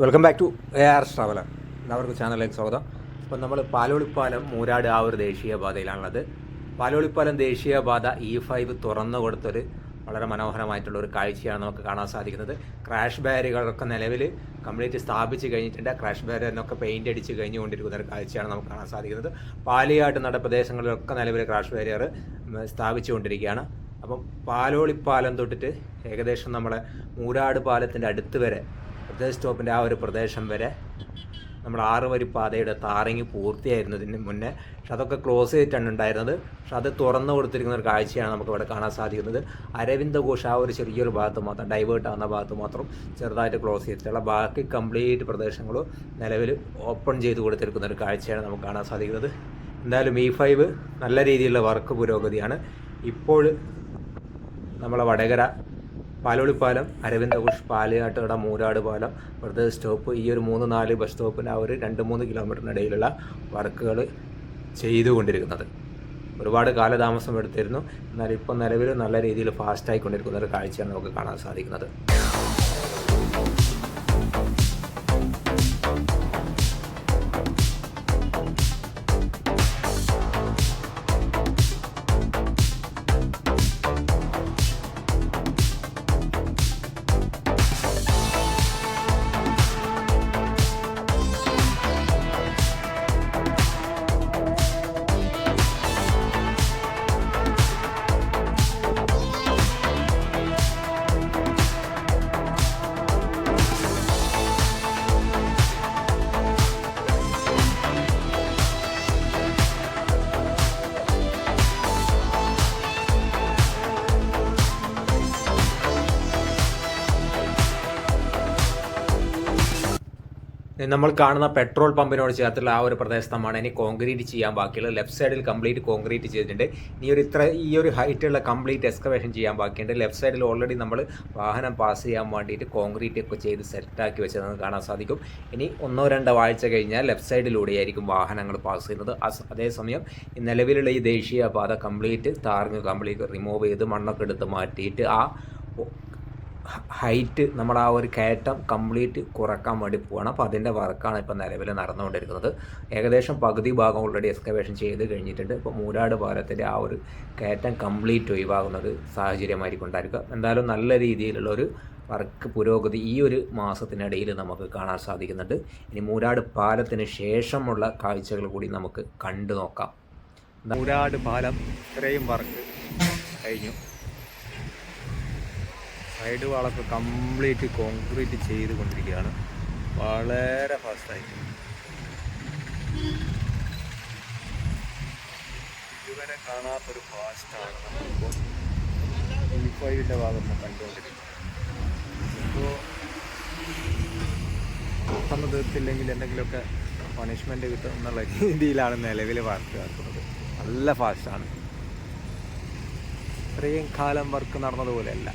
Welcome back to A R traveller. എല്ലാവർക്കും ചാനലിലേക്ക് സ്വാഗതം. അപ്പം നമ്മൾ പാലോളിപ്പാലം മൂരാട് ആ ഒരു ദേശീയപാതയിലാണുള്ളത് പാലോളിപ്പാലം ദേശീയപാത ഇ ഫൈവ് തുറന്നു കൊടുത്തൊരു വളരെ മനോഹരമായിട്ടുള്ള ഒരു കാഴ്ചയാണ് നമുക്ക് കാണാൻ സാധിക്കുന്നത്. ക്രാഷ് ബാരികളൊക്കെ നിലവിൽ കംപ്ലീറ്റ് സ്ഥാപിച്ച് കഴിഞ്ഞിട്ടുണ്ട്. ക്രാഷ് ബാരിയറിനൊക്കെ പെയിന്റ് അടിച്ച് കഴിഞ്ഞുകൊണ്ടിരിക്കുന്ന ഒരു കാഴ്ചയാണ് നമുക്ക് കാണാൻ സാധിക്കുന്നത്. പാലിയാട്ട് നടപ്രദേശങ്ങളിലൊക്കെ നിലവിൽ ക്രാഷ് ബാരിയർ സ്ഥാപിച്ചുകൊണ്ടിരിക്കുകയാണ്. അപ്പം പാലോളിപ്പാലം തൊട്ടിട്ട് ഏകദേശം നമ്മളെ മൂരാട് പാലത്തിന്റെ അടുത്ത് വരെ പ്രദേശ സ്റ്റോപ്പിന്റെ ആ ഒരു പ്രദേശം വരെ നമ്മൾ ആറ് വരി പാതയുടെ താറിങ് പൂർത്തിയായിരുന്നതിന് മുന്നേ. പക്ഷെ അതൊക്കെ ക്ലോസ് ചെയ്തിട്ടാണ് ഉണ്ടായിരുന്നത്. പക്ഷെ അത് തുറന്നു കൊടുത്തിരിക്കുന്ന ഒരു കാഴ്ചയാണ് നമുക്ക് ഇവിടെ കാണാൻ സാധിക്കുന്നത്. അരവിന്ദ ഘോഷ് ആ ഒരു ചെറിയൊരു ഭാഗത്ത് മാത്രം ഡൈവേർട്ട് ആവുന്ന ഭാഗത്ത് മാത്രം ചെറുതായിട്ട് ക്ലോസ് ചെയ്തിട്ടുള്ള ബാക്കി കംപ്ലീറ്റ് പ്രദേശങ്ങളും നിലവിൽ ഓപ്പൺ ചെയ്ത് കൊടുത്തിരിക്കുന്ന ഒരു കാഴ്ചയാണ് നമുക്ക് കാണാൻ സാധിക്കുന്നത്. എന്തായാലും ഇ ഫൈവ് നല്ല രീതിയിലുള്ള വർക്ക് പുരോഗതിയാണ്. ഇപ്പോൾ നമ്മളെ വടകര പാലോളിപ്പാലം അരവിന്ദ ഘോഷ് പാലയാട്ടുകട മൂരാട് പാലം ഇവിടുത്തെ സ്റ്റോപ്പ് ഈ ഒരു മൂന്ന് നാല് ബസ് സ്റ്റോപ്പിന് ആ ഒരു രണ്ട് മൂന്ന് കിലോമീറ്ററിനിടയിലുള്ള വർക്കുകൾ ചെയ്തുകൊണ്ടിരിക്കുന്നത്. ഒരുപാട് കാലതാമസം എടുത്തിരുന്നു. എന്നാൽ ഇപ്പോൾ നിലവിൽ നല്ല രീതിയിൽ ഫാസ്റ്റ് ആയിക്കൊണ്ടിരിക്കുന്ന ഒരു കാഴ്ചയാണ് നമുക്ക് കാണാൻ സാധിക്കുന്നത്. നമ്മൾ കാണുന്ന പെട്രോൾ പമ്പിനോട് ചേർത്തുള്ള ആ ഒരു പ്രദേശമാണ് ഇനി കോൺക്രീറ്റ് ചെയ്യാൻ ബാക്കിയുള്ളത്. ലെഫ്റ്റ് സൈഡിൽ കംപ്ലീറ്റ് കോൺക്രീറ്റ് ചെയ്തിട്ടുണ്ട്. ഇനി ഒരു ഇത്ര ഈ ഒരു ഹൈറ്റുള്ള കംപ്ലീറ്റ് എക്സ്കവേഷൻ ചെയ്യാൻ ബാക്കിയുണ്ട്. ലെഫ്റ്റ് സൈഡിൽ ഓൾറെഡി നമ്മൾ വാഹനം പാസ് ചെയ്യാൻ വേണ്ടിയിട്ട് കോൺക്രീറ്റ് ഒക്കെ ചെയ്ത് സെറ്റാക്കി വെച്ചത് നമുക്ക് കാണാൻ സാധിക്കും. ഇനി ഒന്നോ രണ്ടോ ആഴ്ച കഴിഞ്ഞാൽ ലെഫ്റ്റ് സൈഡിലൂടെയായിരിക്കും വാഹനങ്ങൾ പാസ് ചെയ്യുന്നത്. അതേസമയം നിലവിലുള്ള ഈ ദേശീയപാത കംപ്ലീറ്റ് താറിങ് കംപ്ലീറ്റ് റിമൂവ് ചെയ്ത് മണ്ണൊക്കെ എടുത്ത് മാറ്റിയിട്ട് ആ ഹൈറ്റ് നമ്മൾ ആ ഒരു കയറ്റം കംപ്ലീറ്റ് കുറയ്ക്കാൻ വേണ്ടി പോവാണ്. അപ്പോൾ അതിന്റെ വർക്കാണ് ഇപ്പോൾ നിലവിൽ നടന്നുകൊണ്ടിരിക്കുന്നത്. ഏകദേശം പകുതി ഭാഗം ഓൾറെഡി എക്സ്കവേഷൻ ചെയ്ത് കഴിഞ്ഞിട്ടുണ്ട്. ഇപ്പോൾ മൂരാട് പാലത്തിന്റെ ആ ഒരു കയറ്റം കംപ്ലീറ്റ് ഒഴിവാകുന്ന ഒരു സാഹചര്യമായിരിക്കും ഉണ്ടായിരിക്കുക എന്തായാലും നല്ല രീതിയിലുള്ള ഒരു വർക്ക് പുരോഗതി ഈ ഒരു മാസത്തിനിടയിൽ നമുക്ക് കാണാൻ സാധിക്കുന്നുണ്ട്. ഇനി മൂരാട് പാലത്തിന് ശേഷമുള്ള കാഴ്ചകൾ കൂടി നമുക്ക് കണ്ടു നോക്കാം. മൂരാട് പാലം ഇത്രയും വർക്ക് കഴിഞ്ഞു. സൈഡ് വാളൊക്കെ കംപ്ലീറ്റ് കോൺക്രീറ്റ് ചെയ്ത് കൊണ്ടിരിക്കുകയാണ് വളരെ ഫാസ്റ്റായി ഇതുവരെ കാണാത്തൊരു ഫാസ്റ്റാണ് നമ്മളിപ്പോൾ ഫൈവിന്റെ ഭാഗത്ത് കണ്ടുകൊണ്ടിരിക്കുന്നത്. ഇപ്പോൾ പെട്ടെന്ന് തീർത്തില്ലെങ്കിൽ എന്തെങ്കിലുമൊക്കെ പണിഷ്മെന്റ് കിട്ടും എന്നുള്ള രീതിയിലാണ് നിലവിൽ വർക്ക് നടക്കുന്നത്. നല്ല ഫാസ്റ്റാണ് ഇത്രയും കാലം വർക്ക് നടന്നതുപോലെയല്ല